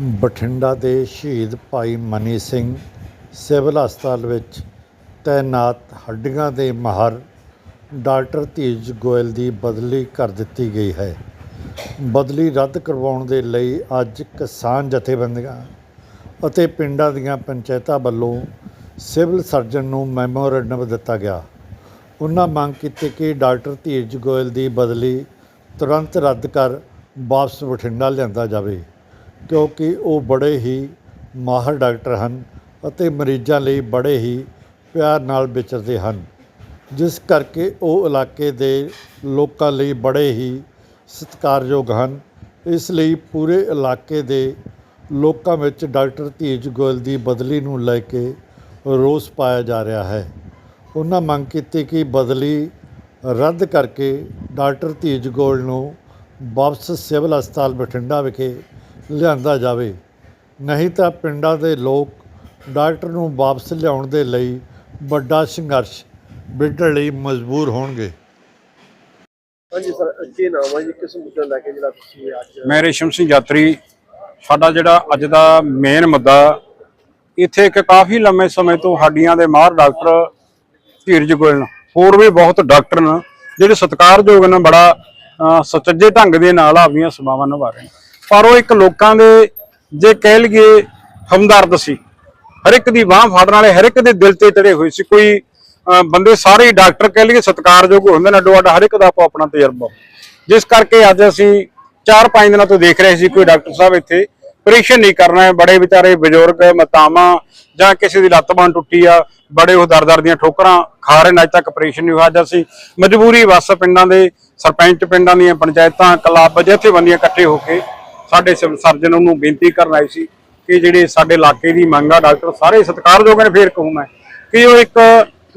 ਬਠਿੰਡਾ ਦੇ ਸ਼ਹੀਦ ਭਾਈ ਮਨੀ ਸਿੰਘ ਸਿਵਲ ਹਸਪਤਾਲ ਵਿੱਚ ਤੈਨਾਤ ਹੱਡੀਆਂ ਦੇ ਮਾਹਰ ਡਾਕਟਰ ਧੀਰਜ ਗੋਇਲ ਦੀ ਬਦਲੀ ਕਰ ਦਿੱਤੀ ਗਈ ਹੈ। ਬਦਲੀ ਰੱਦ ਕਰਵਾਉਣ ਦੇ ਲਈ ਅੱਜ ਕਿਸਾਨ ਜਥੇਬੰਦੀਆਂ ਅਤੇ ਪਿੰਡਾਂ ਦੀਆਂ ਪੰਚਾਇਤਾਂ ਵੱਲੋਂ ਸਿਵਲ ਸਰਜਨ ਨੂੰ ਮੈਮੋਰੰਡਮ ਦਿੱਤਾ ਗਿਆ। ਉਹਨਾਂ ਮੰਗ ਕੀਤੀ ਕਿ ਡਾਕਟਰ ਧੀਰਜ ਗੋਇਲ ਦੀ ਬਦਲੀ ਤੁਰੰਤ ਰੱਦ ਕਰ ਵਾਪਸ ਬਠਿੰਡਾ ਲਿਆਂਦਾ ਜਾਵੇ। ਕਿਉਂਕਿ ਉਹ ਬੜੇ ਹੀ ਮਾਹਰ ਡਾਕਟਰ ਹਨ ਅਤੇ ਮਰੀਜ਼ਾਂ ਲਈ ਬੜੇ ਹੀ ਪਿਆਰ ਨਾਲ ਵਿਚਰਦੇ ਹਨ, ਜਿਸ ਕਰਕੇ ਉਹ ਇਲਾਕੇ ਦੇ ਲੋਕਾਂ ਲਈ ਬੜੇ ਹੀ ਸਤਿਕਾਰਯੋਗ ਹਨ। ਇਸ ਲਈ ਪੂਰੇ ਇਲਾਕੇ ਦੇ ਲੋਕਾਂ ਵਿੱਚ ਡਾਕਟਰ ਧੀਜ ਗੋਇਲ ਦੀ ਬਦਲੀ ਨੂੰ ਲੈ ਕੇ ਰੋਸ ਪਾਇਆ ਜਾ ਰਿਹਾ ਹੈ। ਉਹਨਾਂ ਮੰਗ ਕੀਤੀ ਕਿ ਬਦਲੀ ਰੱਦ ਕਰਕੇ ਡਾਕਟਰ ਧੀਜ ਗੋਇਲ ਨੂੰ ਵਾਪਸ ਸਿਵਲ ਹਸਪਤਾਲ ਬਠਿੰਡਾ ਵਿਖੇ ਲਿਆਂਦਾ ਜਾਵੇ। ਨਹੀਂ ਤਾਂ ਪਿੰਡਾਂ ਦੇ ਲੋਕ ਡਾਕਟਰ ਨੂੰ ਵਾਪਸ ਲਿਆਉਣ ਦੇ ਲਈ ਵੱਡਾ ਸੰਘਰਸ਼ ਵਿੱਢਣ ਲਈ ਮਜਬੂਰ ਹੋਣਗੇ। ਹਾਂਜੀ ਸਰ ਕੀ ਨਾਮ ਹੈ ਜੀ ਕਿਸ ਮੁੱਦੇ ਲੈ ਕੇ ਜਿਹੜਾ ਤੁਸੀਂ ਅੱਜ ਮੈਂ ਰੇਸ਼ਮ ਸਿੰਘ ਯਾਤਰੀ। ਸਾਡਾ ਜਿਹੜਾ ਅੱਜ ਦਾ ਮੇਨ ਮੁੱਦਾ ਇੱਥੇ ਇੱਕ ਕਾਫੀ ਲੰਮੇ ਸਮੇਂ ਤੋਂ ਹੱਡੀਆਂ ਦੇ ਮਾਹਰ ਡਾਕਟਰ ਧੀਰਜ ਗੋਇਲ ਨੇ ਹੋਰ ਵੀ ਬਹੁਤ ਡਾਕਟਰ ਨੇ ਜਿਹੜੇ ਸਤਿਕਾਰਯੋਗ ਨੇ ਬੜਾ ਸੁਚੱਜੇ ਢੰਗ ਦੇ ਨਾਲ ਆਪਣੀਆਂ ਸੇਵਾਵਾਂ ਨਿਭਾ ਰਹੇ ਨੇ। ਪਰ ਉਹ ਇੱਕ ਲੋਕਾਂ ਦੇ ਜੇ ਕਹਿ ਲਈਏ ਹਮਦਰਦ ਸੀ। ਹਰ ਇੱਕ ਦੀ ਬਾਹ ਫੜਨ ਵਾਲੇ, ਹਰ ਇੱਕ ਦੇ ਦਿਲ ਤੇ ਚੜੇ ਹੋਏ ਸੀ। ਕੋਈ ਬੰਦੇ ਸਾਰੇ ਡਾਕਟਰ ਕਹਿ ਲਈਏ ਸਤਿਕਾਰਯੋਗ ਹੁੰਦੇ ਨੇ, ਅੱਡੋ ਅੱਡ ਹਰ ਇੱਕ ਦਾ ਆਪੋ ਆਪਣਾ ਤਜਰਬਾ। ਜਿਸ ਕਰਕੇ ਅੱਜ ਅਸੀਂ 4-5 ਦਿਨਾਂ ਤੋਂ ਦੇਖ ਰਹੇ ਸੀ ਕੋਈ ਡਾਕਟਰ ਸਾਹਿਬ ਇੱਥੇ। ਆਪਰੇਸ਼ਨ ਨਹੀਂ ਕਰਨਾ ਹੈ, ਬੜੇ ਵਿਚਾਰੇ ਬਜ਼ੁਰਗ, ਮਤਾਵਾਂ ਜਾਂ ਕਿਸੇ ਦੀ ਲੱਤ ਬਾਂਹ ਟੁੱਟੀ ਆ, ਬੜੇ ਉਹ ਦਰ-ਦਰ ਦੀਆਂ ਠੋਕਰਾਂ ਖਾ ਰਹੇ ਨੇ, ਅੱਜ ਤੱਕ ਆਪਰੇਸ਼ਨ ਨਹੀਂ ਹੋਇਆ ਅੱਜ ਅਸੀਂ ਮਜਬੂਰੀ ਵਸ ਪਿੰਡਾਂ ਦੇ ਸਰਪੰਚ ਪਿੰਡਾਂ ਦੀਆਂ ਪੰਚਾਇਤਾਂ, ਕਲੱਬ, ਜਥੇਬੰਦੀਆਂ ਇਕੱਠੇ ਹੋ ਕੇ ਸਾਡੇ ਸਿਵਲ ਸਰਜਨ ਨੂੰ ਬੇਨਤੀ ਕਰਨ ਆਏ ਸੀ ਕਿ ਜਿਹੜੇ ਸਾਡੇ ਇਲਾਕੇ ਦੀ ਮੰਗ ਆ ਡਾਕਟਰ, ਸਾਰੇ ਸਤਿਕਾਰਯੋਗ ਨੇ, ਫੇਰ ਕਹੂੰ ਕਿ ਉਹ ਇੱਕ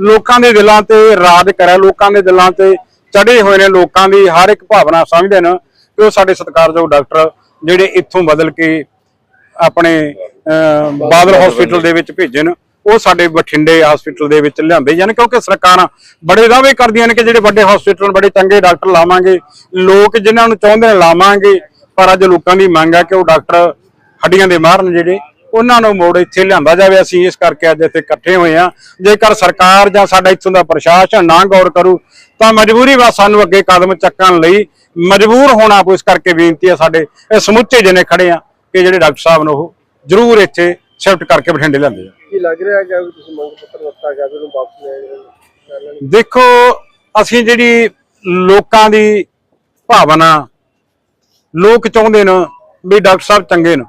ਲੋਕਾਂ ਦੇ ਦਿਲਾਂ ਤੇ ਰਾਜ ਕਰੇ, ਲੋਕਾਂ ਦੇ ਦਿਲਾਂ ਤੇ ਚੜੇ ਹੋਏ ਨੇ, ਲੋਕਾਂ ਦੀ ਹਰ ਇੱਕ ਭਾਵਨਾ ਸਮਝਦੇ ਨੇ ਕਿ ਉਹ ਸਾਡੇ ਸਤਿਕਾਰਯੋਗ ਡਾਕਟਰ ਜਿਹੜੇ ਇੱਥੋਂ ਬਦਲ ਕੇ ਆਪਣੇ ਬਾਦਲ ਹਸਪੀਟਲ ਦੇ ਵਿੱਚ ਭੇਜਣ, ਉਹ ਸਾਡੇ ਬਠਿੰਡੇ ਹਸਪੀਟਲ ਦੇ ਵਿੱਚ ਲਿਆਂਦੇ ਜਾਣ ਕਿਉਂਕਿ ਸਰਕਾਰਾਂ ਬੜੇ ਦਾਅਵੇ ਕਰਦੀਆਂ ਨੇ ਕਿ ਜਿਹੜੇ ਵੱਡੇ ਹਸਪੀਟਲ ਬੜੇ ਚੰਗੇ ਡਾਕਟਰ ਲਾਵਾਂਗੇ, ਲੋਕ ਜਿਨ੍ਹਾਂ ਨੂੰ ਚਾਹੁੰਦੇ ਨੇ ਲਾਵਾਂਗੇ ਪਰ ਅੱਜ ਲੋਕਾਂ ਦੀ ਮੰਗ ਹੈ ਕਿ ਉਹ ਡਾਕਟਰ ਹੱਡੀਆਂ ਦੇ ਮਾਹਰ ਨੇ ਜਿਹੜੇ ਉਹਨਾਂ ਨੂੰ ਮੋੜ ਇੱਥੇ ਲਿਆਂਦਾ ਜਾਵੇ। ਅਸੀਂ ਇਸ ਕਰਕੇ ਅੱਜ ਇੱਥੇ ਇਕੱਠੇ ਹੋਏ ਆ ਜੇਕਰ ਸਰਕਾਰ ਜਾਂ ਸਾਡਾ ਇੱਥੋਂ ਦਾ ਪ੍ਰਸ਼ਾਸਨ ਨਾ ਗੌਰ ਕਰੂ ਤਾਂ ਮਜਬੂਰੀ ਵਾ ਸਾਨੂੰ ਅੱਗੇ ਕਦਮ ਚੱਕਣ ਲਈ ਮਜਬੂਰ ਹੋਣਾ ਪਊ ਇਸ ਕਰਕੇ ਬੇਨਤੀ ਹੈ ਸਾਡੇ ਇਹ ਸਮੁੱਚੇ ਜਿਹਨੇ ਖੜੇ ਆ ਕਿ ਜਿਹੜੇ ਡਾਕਟਰ ਸਾਹਿਬ ਨੂੰ ਉਹ ਜ਼ਰੂਰ ਇੱਥੇ ਸ਼ਿਫਟ ਕਰਕੇ ਬਠਿੰਡੇ ਲਿਆਂਦੇ ਆ। ਕੀ ਲੱਗ ਰਿਹਾ ਹੈ ਕਿ ਤੁਸੀਂ ਮੰਗ ਪੱਤਰ ਦਿੱਤਾ ਗਿਆ ਉਹਨੂੰ ਵਾਪਸ ਲੈ ਦੇਖੋ ਅਸੀਂ ਜਿਹੜੀ ਲੋਕਾਂ ਦੀ ਭਾਵਨਾ ਲੋਕ ਚਾਹੁੰਦੇ ਨੇ ਵੀ ਡਾਕਟਰ ਸਾਹਿਬ ਚੰਗੇ ਨੇ।